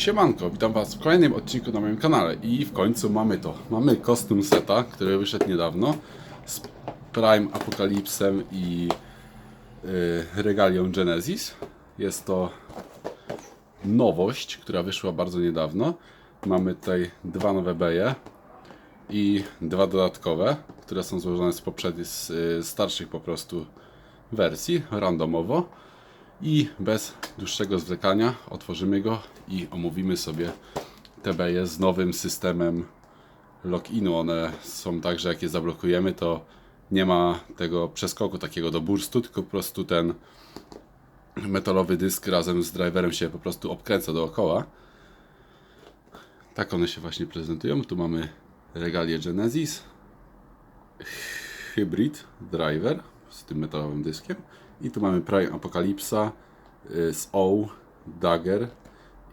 Siemanko, witam Was w kolejnym odcinku na moim kanale i w końcu mamy to. Mamy kostium seta, który wyszedł niedawno z Prime Apokalipsem i yy, Regalią Genesis. Jest to nowość, która wyszła bardzo niedawno. Mamy tutaj dwa nowe beje i dwa dodatkowe, które są złożone z poprzednich, z y, starszych po prostu wersji, randomowo. I bez dłuższego zwlekania otworzymy go i omówimy sobie te beje z nowym systemem loginu. One są tak, że jak je zablokujemy, to nie ma tego przeskoku takiego do burstu, tylko po prostu ten metalowy dysk razem z driverem się po prostu obkręca dookoła. Tak one się właśnie prezentują. Tu mamy regalię Genesis, Hybrid Driver z tym metalowym dyskiem. I tu mamy Prime Apocalypsa y, z O, Dagger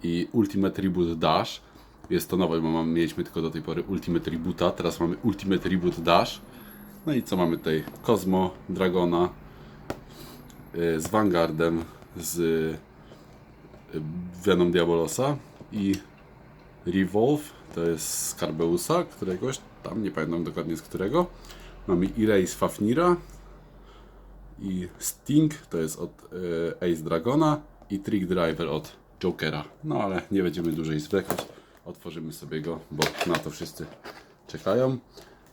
i Ultimate Reboot Dash. Jest to nowe, bo mamy, mieliśmy tylko do tej pory Ultimate Reboota, teraz mamy Ultimate Reboot Dash. No i co mamy tutaj? Cosmo, Dragona y, z Vanguardem, z y, Venom Diabolosa i Revolve, to jest z Carbeusa, któregoś tam, nie pamiętam dokładnie z którego. Mamy Erase Fafnira i Sting, to jest od e, Ace Dragona i Trick Driver od Jokera. No ale nie będziemy dłużej zwlekać, otworzymy sobie go, bo na to wszyscy czekają.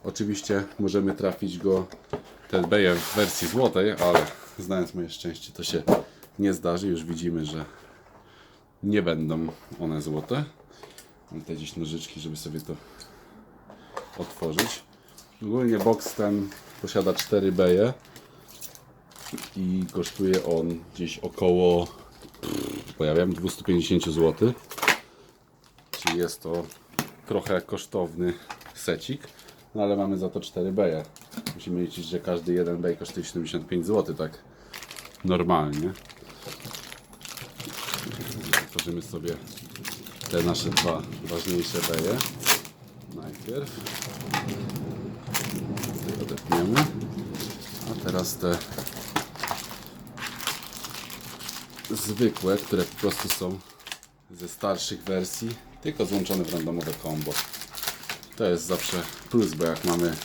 Oczywiście możemy trafić go, ten beje w wersji złotej, ale znając moje szczęście to się nie zdarzy. Już widzimy, że nie będą one złote. Mam tutaj gdzieś nożyczki, żeby sobie to otworzyć. Ogólnie box ten posiada 4 beje i kosztuje on gdzieś około pojawiam 250 zł. Czyli jest to trochę kosztowny secik, no ale mamy za to 4 beje. Musimy liczyć, że każdy jeden bej kosztuje 75 zł, tak normalnie. Otworzymy sobie te nasze dwa ważniejsze beje. Najpierw odepniemy, a teraz te zwykłe, które po prostu są ze starszych wersji, tylko złączone w randomowe combo. To jest zawsze plus, bo jak mamy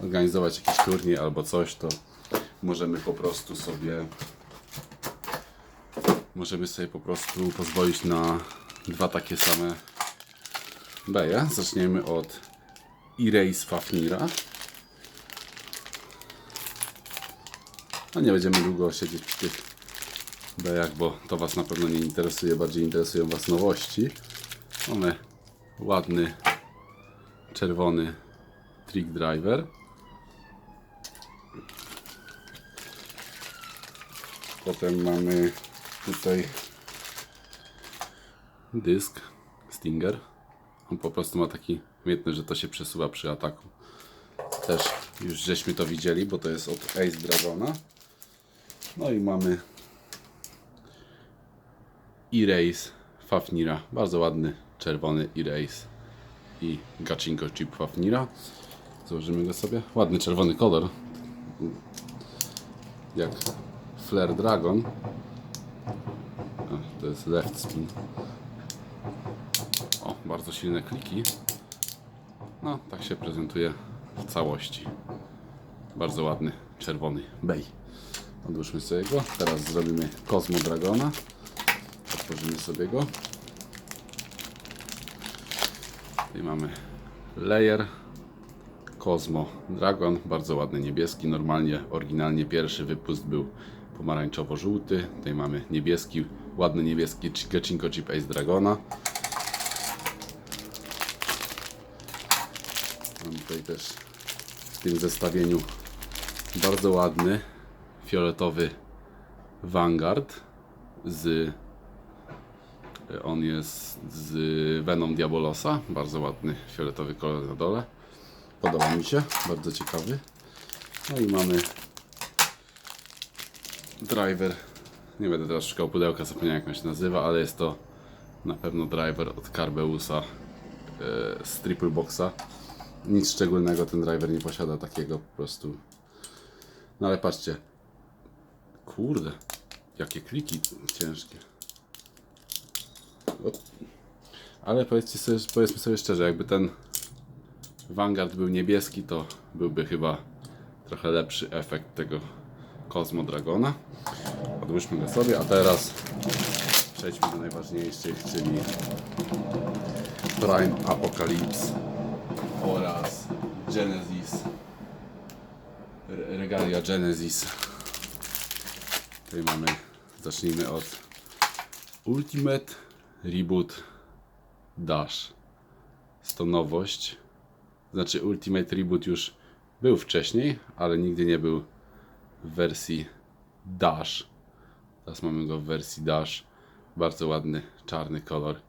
organizować jakiś turniej albo coś, to możemy po prostu sobie możemy sobie po prostu pozwolić na dwa takie same beje. Zaczniemy od Erase Fafnira. No nie będziemy długo siedzieć przy tych bejach, bo to Was na pewno nie interesuje. Bardziej interesują Was nowości. Mamy ładny czerwony trick driver. Potem mamy tutaj dysk Stinger. On po prostu ma taki umiejętność, że to się przesuwa przy ataku. Też już żeśmy to widzieli, bo to jest od Ace Dragona. No i mamy Erase Fafnira. Bardzo ładny czerwony Erase i Gachinko Chip Fafnira. Założymy go sobie. Ładny czerwony kolor. Jak Flare Dragon. A, to jest left spin. O, bardzo silne kliki. No, tak się prezentuje w całości. Bardzo ładny, czerwony bej. Odłóżmy sobie go. Teraz zrobimy Cosmo Dragona. Otworzymy sobie go. Tutaj mamy layer Cosmo Dragon, bardzo ładny niebieski. Normalnie, oryginalnie pierwszy wypust był pomarańczowo-żółty. Tutaj mamy niebieski, ładny niebieski Gachinko Chip Ace Dragona. Mam tutaj też w tym zestawieniu bardzo ładny fioletowy Vanguard z on jest z Venom Diabolosa. Bardzo ładny fioletowy kolor na dole. Podoba mi się, bardzo ciekawy. No i mamy driver. Nie będę teraz szukał pudełka, zapomniałem jak on się nazywa, ale jest to na pewno driver od Carbeusa e, z Triple Boxa. Nic szczególnego ten driver nie posiada takiego po prostu. No ale patrzcie. Kurde, jakie kliki ciężkie. Ale powiedzcie sobie, powiedzmy sobie szczerze, jakby ten Vanguard był niebieski, to byłby chyba trochę lepszy efekt tego Cosmo Dragona. Odłóżmy go sobie, a teraz przejdźmy do najważniejszych, czyli Prime Apocalypse oraz Genesis. Re- Regalia Genesis. Tutaj mamy, zacznijmy od Ultimate Reboot Dash. Jest to nowość. Znaczy Ultimate Reboot już był wcześniej, ale nigdy nie był w wersji Dash. Teraz mamy go w wersji Dash. Bardzo ładny, czarny kolor.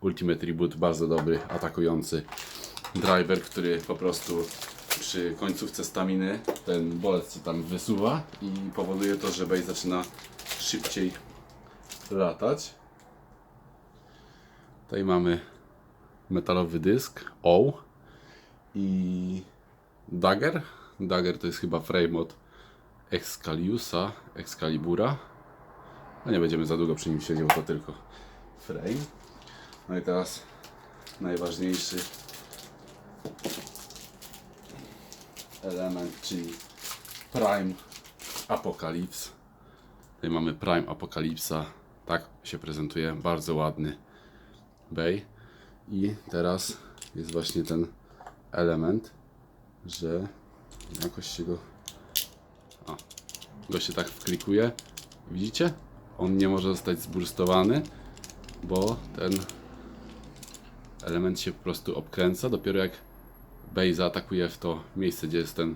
Ultimate Reboot, bardzo dobry, atakujący driver, który po prostu przy końcówce staminy ten bolec się tam wysuwa i powoduje to, że base zaczyna szybciej latać. Tutaj mamy metalowy dysk O i Dagger. Dagger to jest chyba frame od Excaliusa, Excalibura. No nie będziemy za długo przy nim siedział, to tylko frame. No i teraz najważniejszy element, czyli Prime Apocalypse. Tutaj mamy Prime Apocalypsa. Tak się prezentuje. Bardzo ładny bay. I teraz jest właśnie ten element, że jakoś się go. O, go się tak wklikuje. Widzicie? On nie może zostać zburstowany, bo ten element się po prostu obkręca. Dopiero jak Base zaatakuje w to miejsce, gdzie jest ten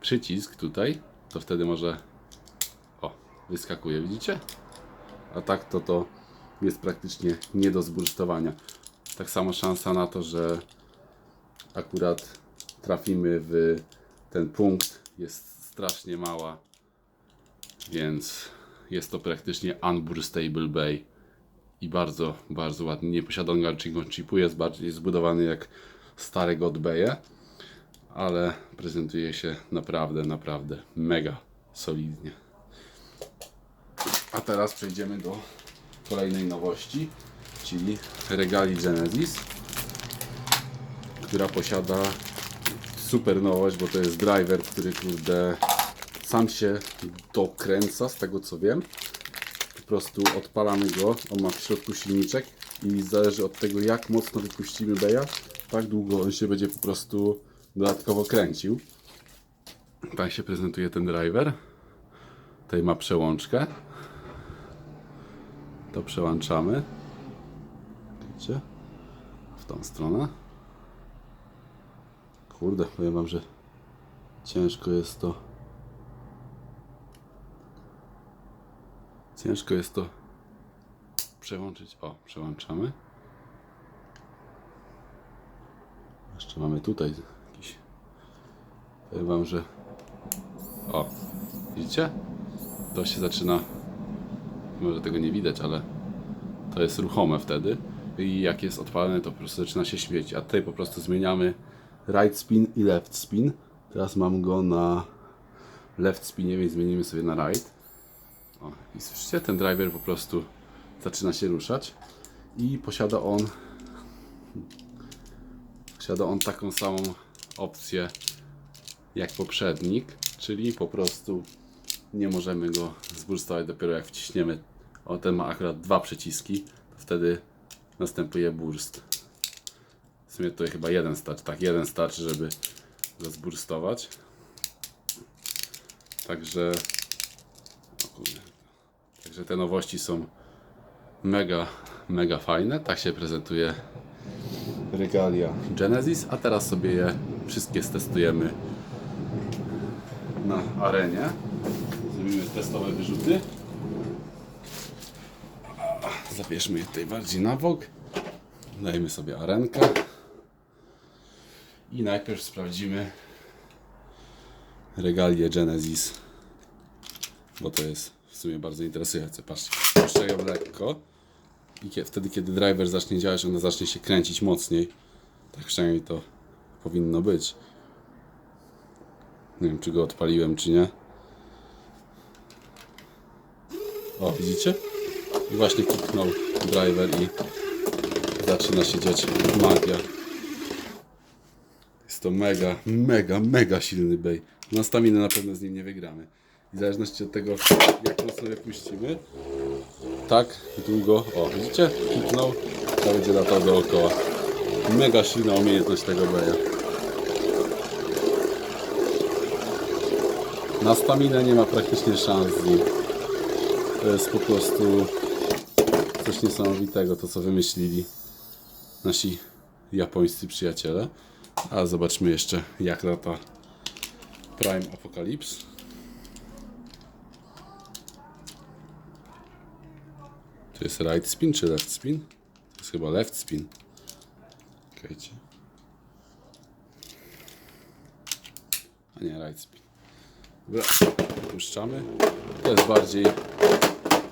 przycisk tutaj, to wtedy może. O, wyskakuje, widzicie? A tak to to jest praktycznie nie do zburstowania. Tak samo szansa na to, że akurat trafimy w ten punkt jest strasznie mała, więc jest to praktycznie unburstable bay i bardzo, bardzo ładny. Nie posiada on Garching chipu, jest bardziej zbudowany jak stare Godbeje, ale prezentuje się naprawdę, naprawdę mega solidnie. A teraz przejdziemy do kolejnej nowości, czyli Regali Genesis, która posiada super nowość, bo to jest driver, który kurde sam się dokręca, z tego co wiem. Po prostu odpalamy go, on ma w środku silniczek i zależy od tego jak mocno wypuścimy beja, tak długo on się będzie po prostu dodatkowo kręcił. Tak się prezentuje ten driver. Tutaj ma przełączkę. To przełączamy. Widzicie? W tą stronę. Kurde, powiem wam, że ciężko jest to. Ciężko jest to przełączyć. O, przełączamy. Jeszcze mamy tutaj jakiś. Powiem wam, że. O, widzicie? To się zaczyna. Może tego nie widać, ale to jest ruchome wtedy. I jak jest odpalone, to po prostu zaczyna się świecić. A tutaj po prostu zmieniamy right spin i left spin. Teraz mam go na left spinie, więc zmienimy sobie na right. O, i słyszycie, ten driver po prostu zaczyna się ruszać i posiada on posiada on taką samą opcję jak poprzednik, czyli po prostu nie możemy go zburstować dopiero jak wciśniemy. O, ten ma akurat dwa przyciski, to wtedy następuje burst. W sumie tutaj chyba jeden starczy, tak, jeden starczy, żeby go zburstować. Także. Także te nowości są mega, mega fajne. Tak się prezentuje regalia Genesis, a teraz sobie je wszystkie stestujemy na arenie. Testowe wyrzuty. Zabierzmy je tutaj bardziej na bok. Dajmy sobie arenkę. I najpierw sprawdzimy regalię Genesis, bo to jest w sumie bardzo interesujące. Patrzcie, puszczę ją lekko i wtedy, kiedy driver zacznie działać, ona zacznie się kręcić mocniej. Tak przynajmniej to powinno być. Nie wiem, czy go odpaliłem, czy nie. O, widzicie? I właśnie kliknął driver i zaczyna się dziać magia. Jest to mega, mega, mega silny bej. Na staminę na pewno z nim nie wygramy. I w zależności od tego, jak to sobie puścimy, tak długo, o widzicie, kliknął, to będzie latał dookoła. Mega silna umiejętność tego beja. Na staminę nie ma praktycznie szans z nim. To jest po prostu coś niesamowitego, to co wymyślili nasi japońscy przyjaciele. A zobaczmy jeszcze jak lata Prime Apocalypse. To jest right spin czy left spin? To jest chyba left spin. Czekajcie. A nie, right spin. Dobra. To jest bardziej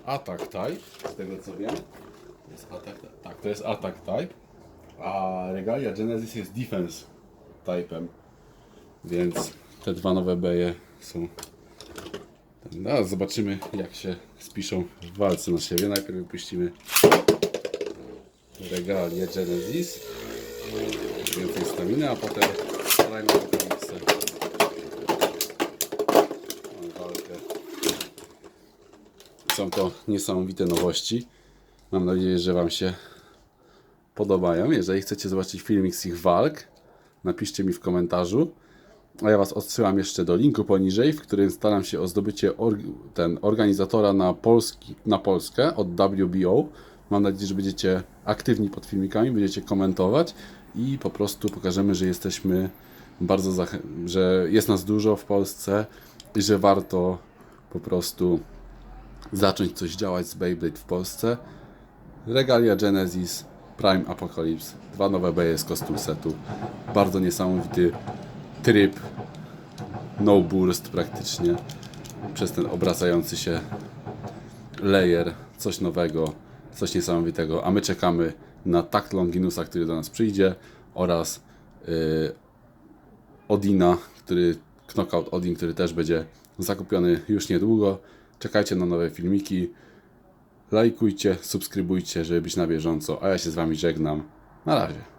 attack type, z tego co wiem. To jest attack, tak, to jest attack type. A Regalia Genesis jest defense typem. Więc te dwa nowe beje są. No, zobaczymy jak się spiszą w walce na siebie. Najpierw wypuścimy Regalia Genesis. Więcej staminy, a potem Apocalypse. Mamy walkę. Są to niesamowite nowości. Mam nadzieję, że Wam się podobają. Jeżeli chcecie zobaczyć filmik z ich walk, napiszcie mi w komentarzu. A ja Was odsyłam jeszcze do linku poniżej, w którym staram się o zdobycie org- ten organizatora na, Polski, na Polskę od WBO. Mam nadzieję, że będziecie aktywni pod filmikami, będziecie komentować i po prostu pokażemy, że jesteśmy bardzo, że jest nas dużo w Polsce i że warto po prostu zacząć coś działać z Beyblade w Polsce. Regalia Genesis, Prime Apocalypse, dwa nowe beje z custom setu. Bardzo niesamowity tryb, no burst praktycznie, przez ten obracający się layer, coś nowego, coś niesamowitego, a my czekamy na takt Longinusa, który do nas przyjdzie oraz yy, Odina, który Knockout Odin, który też będzie zakupiony już niedługo. Czekajcie na nowe filmiki. Lajkujcie, subskrybujcie, żeby być na bieżąco. A ja się z Wami żegnam. Na razie.